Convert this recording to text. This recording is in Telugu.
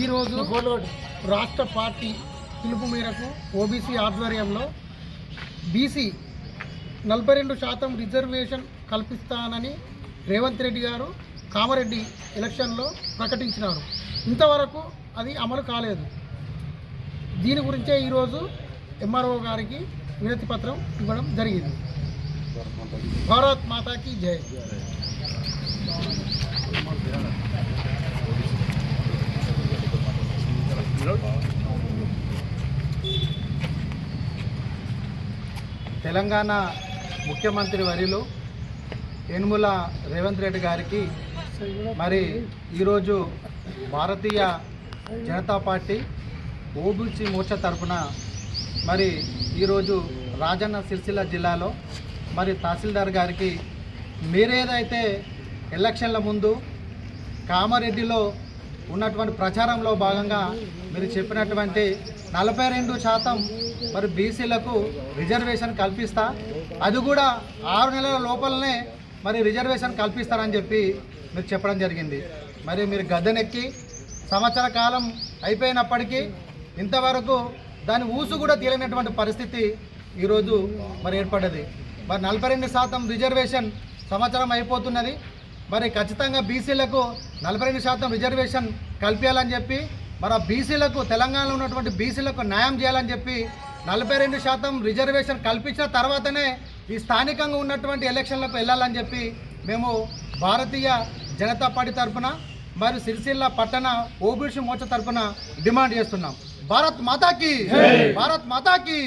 ఈరోజు రాష్ట్ర పార్టీ పిలుపు మేరకు ఓబీసీ ఆధ్వర్యంలో బీసీ నలభై రెండు శాతం రిజర్వేషన్ కల్పిస్తానని రేవంత్ రెడ్డి గారు కామారెడ్డి ఎలక్షన్లో ప్రకటించినారు. ఇంతవరకు అది అమలు కాలేదు. దీని గురించే ఈరోజు ఎంఆర్ఓ గారికి వినతి పత్రం ఇవ్వడం జరిగింది. భారత్ మాతాకి జై. తెలంగాణ ముఖ్యమంత్రి వరిలో యనుముల రేవంత్ రెడ్డి గారికి మరి ఈరోజు భారతీయ జనతా పార్టీ ఓబీసీ మోర్చా తరఫున మరి ఈరోజు రాజన్న సిరిసిల్ల జిల్లాలో మరి తహసీల్దార్ గారికి మీరేదైతే ఎలక్షన్ల ముందు కామారెడ్డిలో ఉన్నటువంటి ప్రచారంలో భాగంగా మీరు చెప్పినటువంటి నలభై రెండు శాతం మరి బీసీలకు రిజర్వేషన్ కల్పిస్తా. అది కూడా ఆరు నెలల లోపలనే మరి రిజర్వేషన్ కల్పిస్తారని చెప్పి మీరు చెప్పడం జరిగింది. మరి మీరు గద్దెనెక్కి సంవత్సర కాలం అయిపోయినప్పటికీ ఇంతవరకు దాని ఊసు కూడా తీరనటువంటి పరిస్థితి ఈరోజు మరి ఏర్పడ్డది. మరి నలభై రెండు శాతం రిజర్వేషన్ సంవత్సరం అయిపోతున్నది. మరి ఖచ్చితంగా బీసీలకు నలభై రెండు శాతం రిజర్వేషన్ కల్పించాలని చెప్పి మరి బీసీలకు తెలంగాణలో ఉన్నటువంటి బీసీలకు న్యాయం చేయాలని చెప్పి నలభై రెండు శాతం రిజర్వేషన్ కల్పించిన తర్వాతనే ఈ స్థానికంగా ఉన్నటువంటి ఎలక్షన్లకు వెళ్ళాలని చెప్పి మేము భారతీయ జనతా పార్టీ తరఫున మరియు సిరిసిల్ల పట్టణ ఓబీసీ మోర్చా తరఫున డిమాండ్ చేస్తున్నాం. భారత్ మాతాకి భారత్ మాతాకి